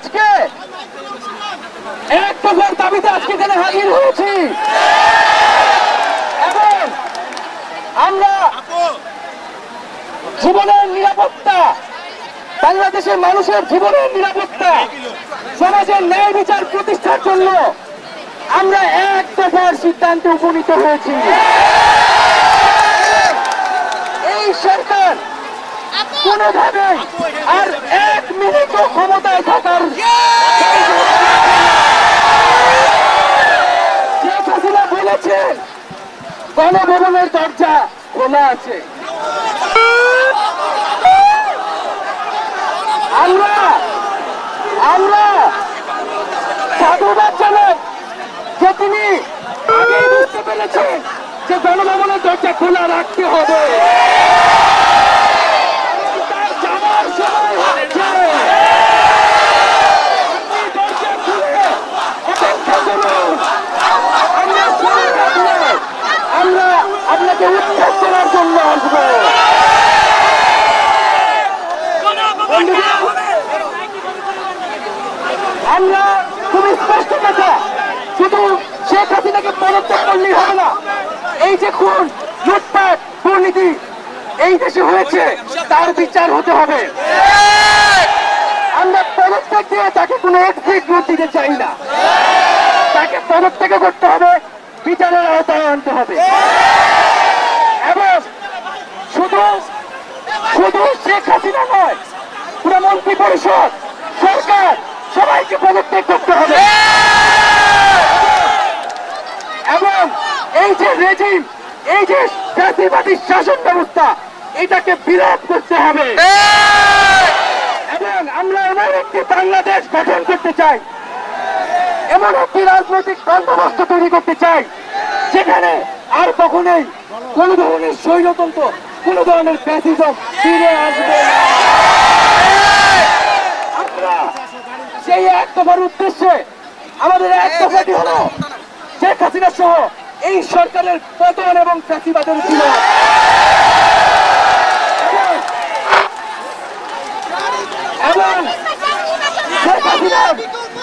আজকে এক দফার দাবিতে আজকে এখানে হাজির হয়েছি। এবং আমরা জীবনের নিরাপত্তা, বাংলাদেশের মানুষের জীবনের নিরাপত্তা, সমাজের ন্যায় বিচার প্রতিষ্ঠার জন্য আমরা এক দফার সিদ্ধান্তে উপনীত হয়েছি এই সরকার কোনোভাবে আর এক মিনিট ক্ষমতায় থাকার শেখ গণভবনের দরজা খোলা আছে। আমরা আমরা সাধুবাদ জানাই যে তিনি বুঝতে পেরেছেন যে গণভবনের দরজা খোলা রাখতে হবে। আপনাকে উৎখাত করার জন্য আসব। আমরা খুব স্পষ্ট কথা, শুধু শেখ হাসিনাকে পদত্যাগ করলেই হবে না। এই যে খুন, লুটপাট, দুর্নীতি, এই দেশে হয়েছে, তার বিচার হতে হবে। আমরা পদত্যাগ দিয়ে তাকে কোনো এক্সিট নোট দিতে চাই না। তাকে পদত্যাগ করতে হবে, বিচারের আওতায় আনতে হবে। শুধু শুধু শেখ হাসিনা নয়, পুরো মন্ত্রী পরিষদ, সরকার, সবাইকে পদত্যাগ করতে হবে। এবং এই যে রেজিম এই যে জাতিবাদী শাসন ব্যবস্থা, এটাকে বিরোধ করতে হবে। এবং আমরা এমন একটি বাংলাদেশ গঠন করতে চাই, এমন একটি রাজনৈতিক বন্দোবস্ত তৈরি করতে চাই, যেখানে আর কখনোই কোন ধরনের স্বৈরতন্ত্র কোন ধরনের ফ্যাসিজম ফিরে আসবে আমরা সেই এক দফার উদ্দেশ্যে আমাদের এক দফাটি হলো? শেখ হাসিনা সহ এই সরকারের পতন এবং ফ্যাসিবাদের বিরোধ এবং শেখ হাসিনা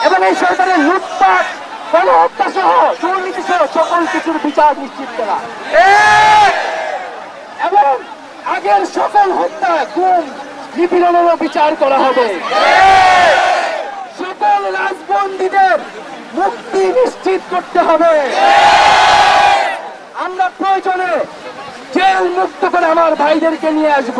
এবং এই সরকারের লুটপাট, গণহত্যা সহ দুর্নীতি সহ সকল কিছুর বিচার নিশ্চিত করা। এবং আগের সকল হত্যা, গুম, নিপীড়নেরও বিচার করা হবে। সকল রাজবন্দীদের মুক্তি নিশ্চিত করতে হবে। আমরা প্রয়োজনে জেল মুক্ত করে আমার ভাইদেরকে নিয়ে আসব।